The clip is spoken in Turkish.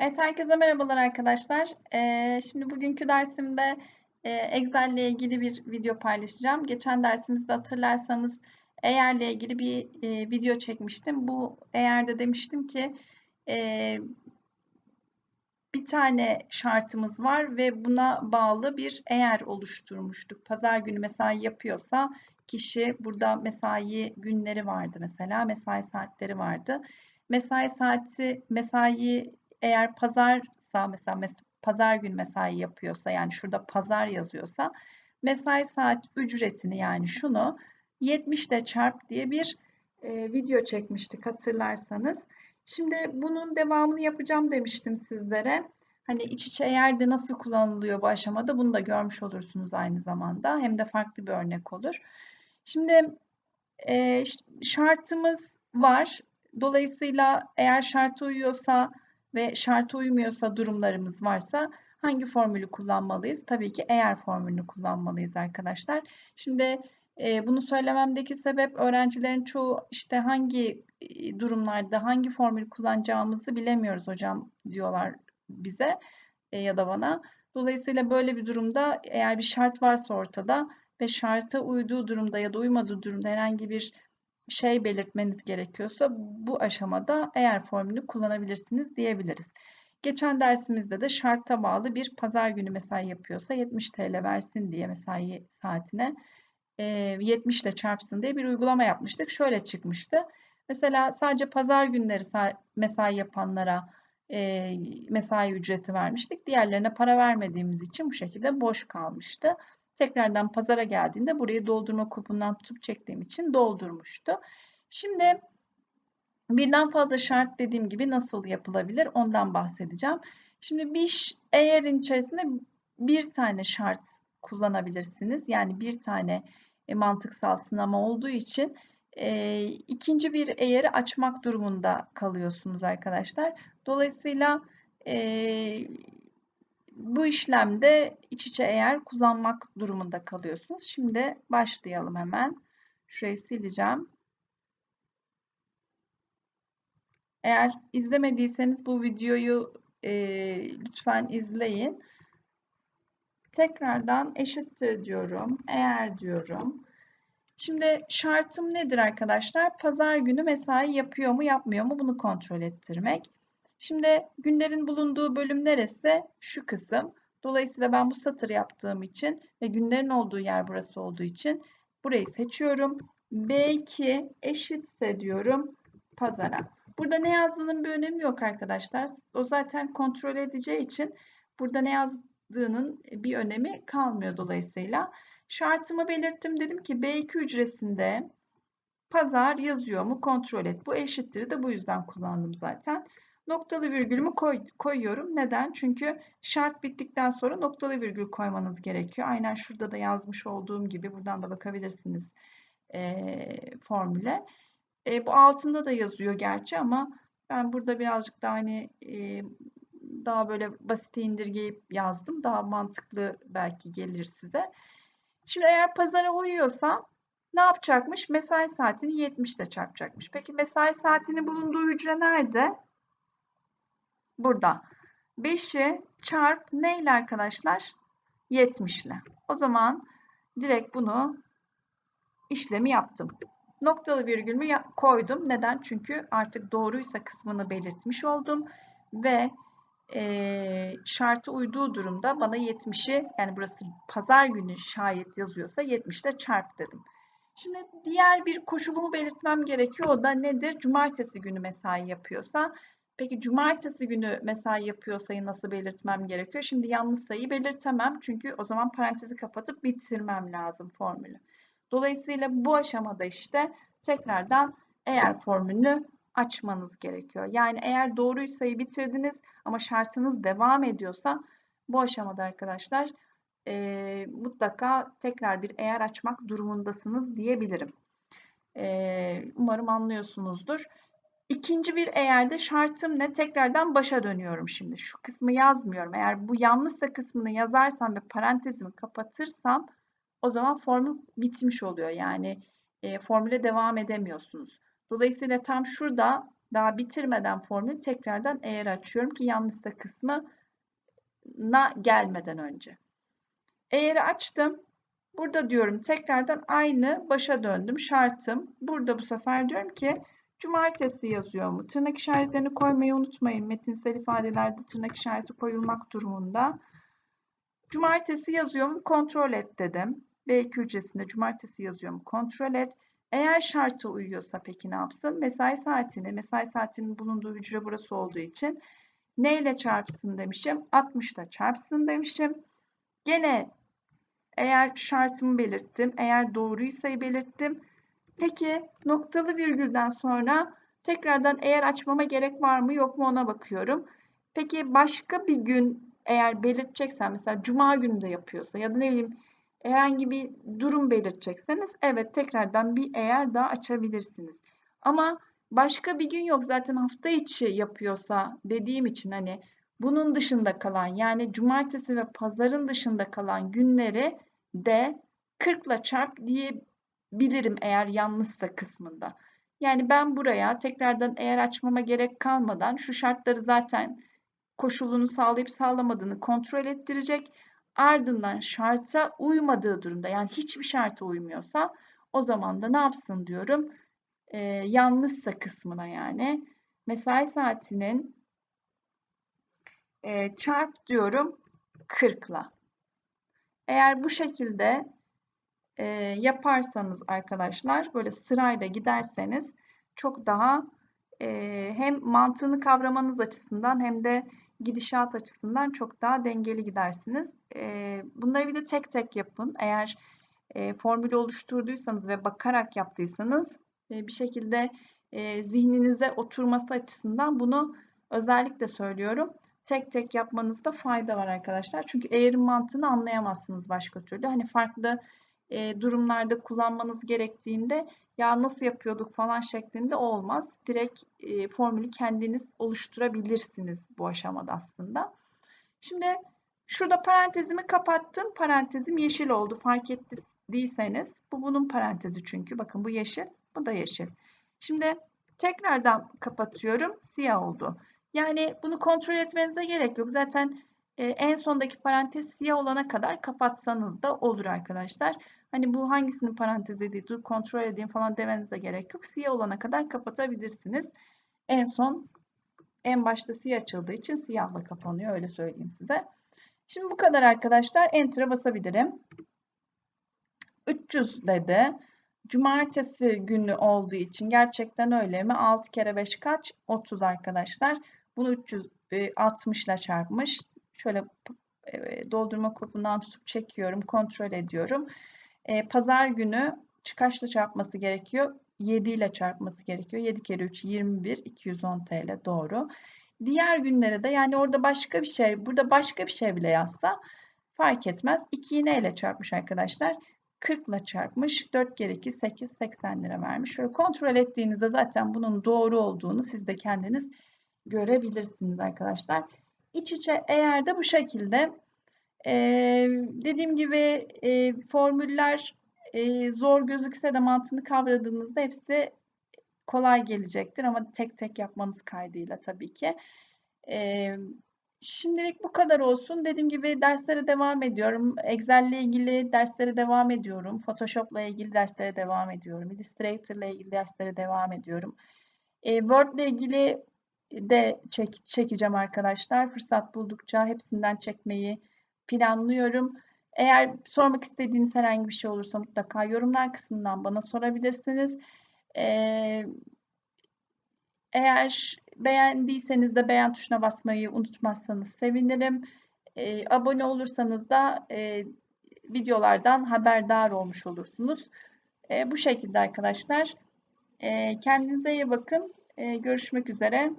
Evet, herkese merhabalar arkadaşlar. Ee, şimdi bugünkü dersimde e, Excel ile ilgili bir video paylaşacağım. Geçen dersimizde hatırlarsanız eğer ile ilgili bir e, video çekmiştim. Bu eğerde demiştim ki e, bir tane şartımız var ve buna bağlı bir eğer oluşturmuştuk. Pazar günü mesai yapıyorsa kişi burada mesai günleri vardı mesela, mesai saatleri vardı. Mesai saati, mesai eğer pazarsa mesela mes pazar gün mesai yapıyorsa yani şurada pazar yazıyorsa mesai saat ücretini yani şunu 70 ile çarp diye bir e, video çekmiştik hatırlarsanız. Şimdi bunun devamını yapacağım demiştim sizlere. Hani iç içe eğer de nasıl kullanılıyor bu aşamada bunu da görmüş olursunuz aynı zamanda. Hem de farklı bir örnek olur. Şimdi e, şartımız var. Dolayısıyla eğer şartı uyuyorsa ve şartı uymuyorsa durumlarımız varsa hangi formülü kullanmalıyız? Tabii ki eğer formülünü kullanmalıyız arkadaşlar. Şimdi e, bunu söylememdeki sebep öğrencilerin çoğu işte hangi e, durumlarda hangi formülü kullanacağımızı bilemiyoruz hocam diyorlar bize e, ya da bana. Dolayısıyla böyle bir durumda eğer bir şart varsa ortada ve şarta uyduğu durumda ya da uymadığı durumda herhangi bir şey belirtmeniz gerekiyorsa bu aşamada eğer formülünü kullanabilirsiniz diyebiliriz. Geçen dersimizde de şarta bağlı bir pazar günü mesai yapıyorsa 70 TL versin diye mesai saatine 70 ile çarpsın diye bir uygulama yapmıştık. Şöyle çıkmıştı. Mesela sadece pazar günleri mesai yapanlara mesai ücreti vermiştik. Diğerlerine para vermediğimiz için bu şekilde boş kalmıştı. Tekrardan pazara geldiğinde burayı doldurma kupundan tutup çektiğim için doldurmuştu. Şimdi birden fazla şart dediğim gibi nasıl yapılabilir ondan bahsedeceğim. Şimdi bir eğerin içerisinde bir tane şart kullanabilirsiniz. Yani bir tane e, mantıksal sınama olduğu için e, ikinci bir eğeri açmak durumunda kalıyorsunuz arkadaşlar. Dolayısıyla e, bu işlemde iç içe eğer kullanmak durumunda kalıyorsunuz. Şimdi başlayalım hemen. Şurayı sileceğim. Eğer izlemediyseniz bu videoyu e, lütfen izleyin. Tekrardan eşittir diyorum. Eğer diyorum. Şimdi şartım nedir arkadaşlar? Pazar günü mesai yapıyor mu yapmıyor mu bunu kontrol ettirmek. Şimdi günlerin bulunduğu bölüm neresi? Şu kısım. Dolayısıyla ben bu satır yaptığım için ve günlerin olduğu yer burası olduğu için burayı seçiyorum. B2 eşitse diyorum pazara. Burada ne yazdığının bir önemi yok arkadaşlar. O zaten kontrol edeceği için burada ne yazdığının bir önemi kalmıyor dolayısıyla. Şartımı belirttim. Dedim ki B2 ücresinde pazar yazıyor mu kontrol et. Bu eşittir de bu yüzden kullandım zaten. Noktalı virgülümü koy, koyuyorum. Neden? Çünkü şart bittikten sonra noktalı virgül koymanız gerekiyor. Aynen şurada da yazmış olduğum gibi buradan da bakabilirsiniz e, formüle. E, bu altında da yazıyor gerçi ama ben burada birazcık daha hani e, daha böyle basite indirgeyip yazdım. Daha mantıklı belki gelir size. Şimdi eğer pazara uyuyorsa ne yapacakmış? Mesai saatini 70 ile çarpacakmış. Peki mesai saatini bulunduğu hücre nerede? Burada. 5'i çarp neyle arkadaşlar? 70 ile. O zaman direkt bunu işlemi yaptım. Noktalı virgülümü koydum. Neden? Çünkü artık doğruysa kısmını belirtmiş oldum. Ve e, şartı uyduğu durumda bana 70'i yani burası pazar günü şayet yazıyorsa 70 ile çarp dedim. Şimdi diğer bir koşulumu belirtmem gerekiyor. O da nedir? Cumartesi günü mesai yapıyorsa Peki cumartesi günü mesai yapıyor sayı nasıl belirtmem gerekiyor? Şimdi yanlış sayıyı belirtemem. Çünkü o zaman parantezi kapatıp bitirmem lazım formülü. Dolayısıyla bu aşamada işte tekrardan eğer formülünü açmanız gerekiyor. Yani eğer doğruyu sayı bitirdiniz ama şartınız devam ediyorsa bu aşamada arkadaşlar e, mutlaka tekrar bir eğer açmak durumundasınız diyebilirim. E, umarım anlıyorsunuzdur. İkinci bir eğerde şartım ne? Tekrardan başa dönüyorum şimdi. Şu kısmı yazmıyorum. Eğer bu yanlışsa kısmını yazarsam ve parantezimi kapatırsam o zaman formül bitmiş oluyor. Yani e, formüle devam edemiyorsunuz. Dolayısıyla tam şurada daha bitirmeden formülü tekrardan eğer açıyorum ki yanlışsa kısmı na gelmeden önce. Eğeri açtım. Burada diyorum tekrardan aynı başa döndüm. Şartım. Burada bu sefer diyorum ki cumartesi yazıyor mu? Tırnak işaretlerini koymayı unutmayın. Metinsel ifadelerde tırnak işareti koyulmak durumunda. Cumartesi yazıyor mu? Kontrol et dedim. B2 hücresinde cumartesi yazıyor mu? Kontrol et. Eğer şarta uyuyorsa peki ne yapsın? Mesai saatini, mesai saatinin bulunduğu hücre burası olduğu için neyle çarpsın demişim? 60 ile çarpsın demişim. Gene eğer şartımı belirttim, eğer doğruysa belirttim. Peki noktalı virgülden sonra tekrardan eğer açmama gerek var mı yok mu ona bakıyorum. Peki başka bir gün eğer belirteceksen mesela cuma günü de yapıyorsa ya da ne bileyim herhangi bir durum belirtecekseniz evet tekrardan bir eğer daha açabilirsiniz. Ama başka bir gün yok zaten hafta içi yapıyorsa dediğim için hani bunun dışında kalan yani cumartesi ve pazarın dışında kalan günleri de 40 ile çarp diyebilirim eğer yanlışsa kısmında. Yani ben buraya tekrardan eğer açmama gerek kalmadan şu şartları zaten koşulunu sağlayıp sağlamadığını kontrol ettirecek. Ardından şarta uymadığı durumda yani hiçbir şarta uymuyorsa o zaman da ne yapsın diyorum. Ee, yanlışsa kısmına yani mesai saatinin e, çarp diyorum 40 ile. Eğer bu şekilde e, yaparsanız arkadaşlar böyle sırayla giderseniz çok daha e, hem mantığını kavramanız açısından hem de gidişat açısından çok daha dengeli gidersiniz. E, bunları bir de tek tek yapın. Eğer e, formülü oluşturduysanız ve bakarak yaptıysanız e, bir şekilde e, zihninize oturması açısından bunu özellikle söylüyorum tek tek yapmanızda fayda var arkadaşlar. Çünkü eğerin mantığını anlayamazsınız başka türlü. Hani farklı e, durumlarda kullanmanız gerektiğinde ya nasıl yapıyorduk falan şeklinde olmaz. Direkt e, formülü kendiniz oluşturabilirsiniz bu aşamada aslında. Şimdi şurada parantezimi kapattım. Parantezim yeşil oldu. Fark ettiyseniz bu bunun parantezi çünkü. Bakın bu yeşil, bu da yeşil. Şimdi tekrardan kapatıyorum. Siyah oldu. Yani bunu kontrol etmenize gerek yok. Zaten e, en sondaki parantez siyah olana kadar kapatsanız da olur arkadaşlar. Hani bu hangisinin parantez edildiği, dur kontrol edeyim falan demenize gerek yok. Siyah olana kadar kapatabilirsiniz. En son en başta siyah açıldığı için siyahla kapanıyor öyle söyleyeyim size. Şimdi bu kadar arkadaşlar. Enter'a basabilirim. 300 dedi. Cumartesi günü olduğu için gerçekten öyle mi? 6 kere 5 kaç? 30 arkadaşlar. Bunu 360 ile çarpmış. Şöyle e, doldurma kopundan tutup çekiyorum. Kontrol ediyorum. E, pazar günü kaçla çarpması gerekiyor? 7 ile çarpması gerekiyor. 7 kere 3 21 210 TL doğru. Diğer günlere de yani orada başka bir şey burada başka bir şey bile yazsa fark etmez. 2'yi neyle çarpmış arkadaşlar? 40 ile çarpmış. 4 kere 2 8 80 lira vermiş. Şöyle kontrol ettiğinizde zaten bunun doğru olduğunu siz de kendiniz görebilirsiniz arkadaşlar. İç içe eğer de bu şekilde e, dediğim gibi e, formüller e, zor gözükse de mantığını kavradığınızda hepsi kolay gelecektir ama tek tek yapmanız kaydıyla tabii ki. E, şimdilik bu kadar olsun. Dediğim gibi derslere devam ediyorum. Excel ile ilgili derslere devam ediyorum. Photoshop ile ilgili derslere devam ediyorum. Illustrator ile ilgili derslere devam ediyorum. E, Word ile ilgili de çek, çekeceğim arkadaşlar. Fırsat buldukça hepsinden çekmeyi planlıyorum. Eğer sormak istediğiniz herhangi bir şey olursa mutlaka yorumlar kısmından bana sorabilirsiniz. Ee, eğer beğendiyseniz de beğen tuşuna basmayı unutmazsanız sevinirim. Ee, abone olursanız da e, videolardan haberdar olmuş olursunuz. E, bu şekilde arkadaşlar. Kendinize iyi bakın. Görüşmek üzere.